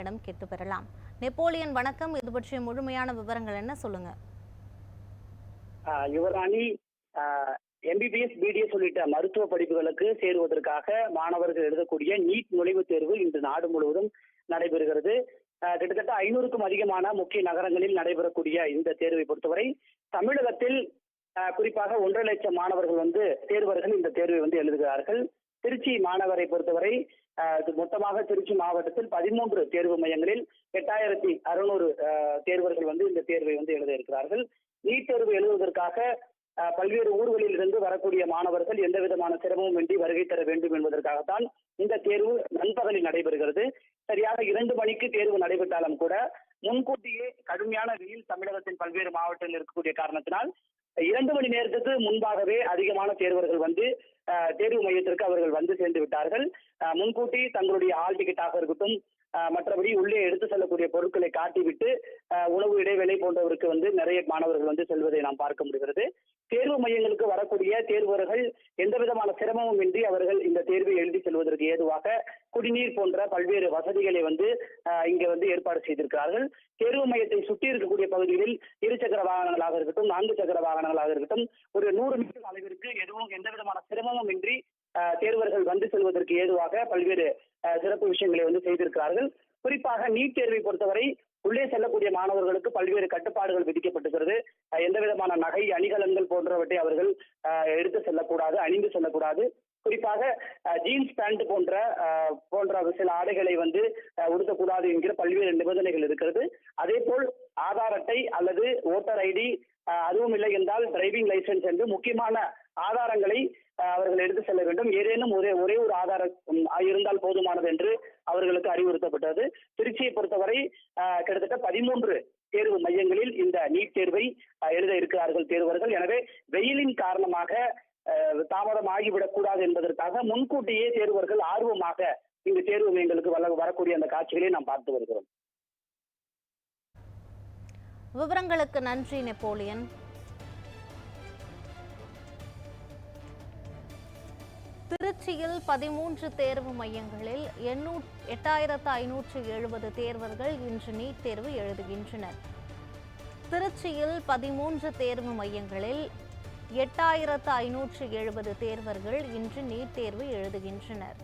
இடம் கேட்டு பெறலாம் நெப்போலியன் வணக்கம் இது பற்றிய முழுமையான விவரங்கள் என்ன சொல்லுங்க? யுவராணி எம்பிபிஎஸ் பிடிஎஸ் உள்ளிட்ட மருத்துவ படிப்புகளுக்கு சேருவதற்காக மாணவர்கள் எழுதக்கூடிய நீட் நுழைவுத் தேர்வு இன்று நாடு முழுவதும் நடைபெறுகிறது. ஆஹ் கிட்டத்தட்ட ஐநூறுக்கும் அதிகமான முக்கிய நகரங்களில் நடைபெறக்கூடிய இந்த தேர்வை பொறுத்தவரை தமிழகத்தில் ஆஹ் குறிப்பாக ஒன்றரை லட்சம் மாணவர்கள் வந்து தேர்வர்கள் இந்த தேர்வை வந்து எழுதுகிறார்கள். திருச்சி மாணவரை பொறுத்தவரை இது மொத்தமாக திருச்சி மாவட்டத்தில் பதிமூன்று தேர்வு மையங்களில் எட்டாயிரத்தி அறுநூறு தேர்வர்கள் வந்து இந்த தேர்வை வந்து எழுத இருக்கிறார்கள். நீட் தேர்வு எழுதுவதற்காக பல்வேறு ஊர்களில் இருந்து வரக்கூடிய மாணவர்கள் எந்த விதமான சிரமமும் இன்றி வருகை தர வேண்டும் என்பதற்காகத்தான் இந்த தேர்வு நண்பகலில் நடைபெறுகிறது. சரியாக இரண்டு மணிக்கு தேர்வு நடைபெற்றாலும் கூட முன்கூட்டியே கடுமையான வெயில் தமிழகத்தின் பல்வேறு மாவட்டங்களில் இருக்கக்கூடிய காரணத்தினால் இரண்டு மணி நேரத்துக்கு முன்பாகவே அதிகமான தேர்வர்கள் வந்து தேர்வு மையத்திற்கு அவர்கள் வந்து சேர்ந்து விட்டார்கள். முன்கூட்டி தங்களுடைய ஆள் டிக்கெட்டாக இருக்கட்டும் மற்றபடி உள்ளே எடுத்து செல்லக்கூடிய பொருட்களை காட்டிவிட்டு உணவு இடைவேளை போன்றவருக்கு வந்து நிறைய மாணவர்கள் வந்து செல்வதை நாம் பார்க்க முடிகிறது. தேர்வு மையங்களுக்கு வரக்கூடிய தேர்வர்கள் எந்த விதமான சிரமமும் இன்றி அவர்கள் இந்த தேர்வை எழுதி செல்வதற்கு ஏதுவாக குடிநீர் போன்ற பல்வேறு வசதிகளை வந்து இங்க வந்து ஏற்பாடு செய்திருக்கிறார்கள். தேர்வு மையத்தை சுற்றி இருக்கக்கூடிய பகுதிகளில் இருசக்கர வாகனங்களாக இருக்கட்டும் நான்கு சக்கர வாகனங்களாக இருக்கட்டும் ஒரு நூறு மீட்டர் அளவிற்கு எதுவும் எந்த விதமான சிரமமும் இன்றி அஹ், தேர்வர்கள் ஏதுவாக பல்வேறு சிறப்பு விஷயங்களை வந்து செய்திருக்கிறார்கள். குறிப்பாக நீட் தேர்வை பொறுத்தவரை உள்ளே செல்லக்கூடிய மாணவர்களுக்கு பல்வேறு கட்டுப்பாடுகள் விதிக்கப்பட்டிருக்கிறது. எந்த விதமான நகை அணிகலன்கள் போன்றவற்றை அவர்கள் எடுத்து செல்லக்கூடாது அணிந்து செல்லக்கூடாது. குறிப்பாக ஜீன்ஸ் பேண்ட் போன்ற போன்ற சில ஆடைகளை வந்து உடுத்தக்கூடாது என்கிற பல்வேறு நிபந்தனைகள் இருக்கிறது. அதே போல் ஆதார் அட்டை அல்லது ஓட்டர் ஐடி அதுவும் இல்லை என்றால் டிரைவிங் லைசன்ஸ் என்று முக்கியமான ஆதாரங்களை அவர்கள் எடுத்து செல்ல வேண்டும். ஏதேனும் ஒரே ஒரே ஒரு ஆதாரம் இருந்தால் போதுமானது என்று அவர்களுக்கு அறிவுறுத்தப்பட்டது. திருச்சியை பொறுத்தவரை கிட்டத்தட்ட பதிமூன்று தேர்வு மையங்களில் இந்த நீட் தேர்வை எழுத இருக்கிறார்கள் தேர்வர்கள். எனவே வெயிலின் காரணமாக அஹ், தாமதம் ஆகிவிடக்கூடாது என்பதற்காக முன்கூட்டியே தேர்வர்கள் ஆர்வமாக இந்த தேர்வு மையங்களுக்கு வர வரக்கூடிய அந்த காட்சிகளை நாம் பார்த்து வருகிறோம். விவரங்களுக்கு நன்றி நெப்போலியன். திருச்சியில் பதிமூன்று தேர்வு மையங்களில் எண்ணூ எட்டாயிரத்து ஐநூற்று எழுபது தேர்வர்கள் இன்று நீட் தேர்வு எழுதுகின்றனர். திருச்சியில் பதிமூன்று தேர்வு மையங்களில் எட்டாயிரத்து ஐநூற்று எழுபது தேர்வர்கள் இன்று நீட் தேர்வு எழுதுகின்றனர்.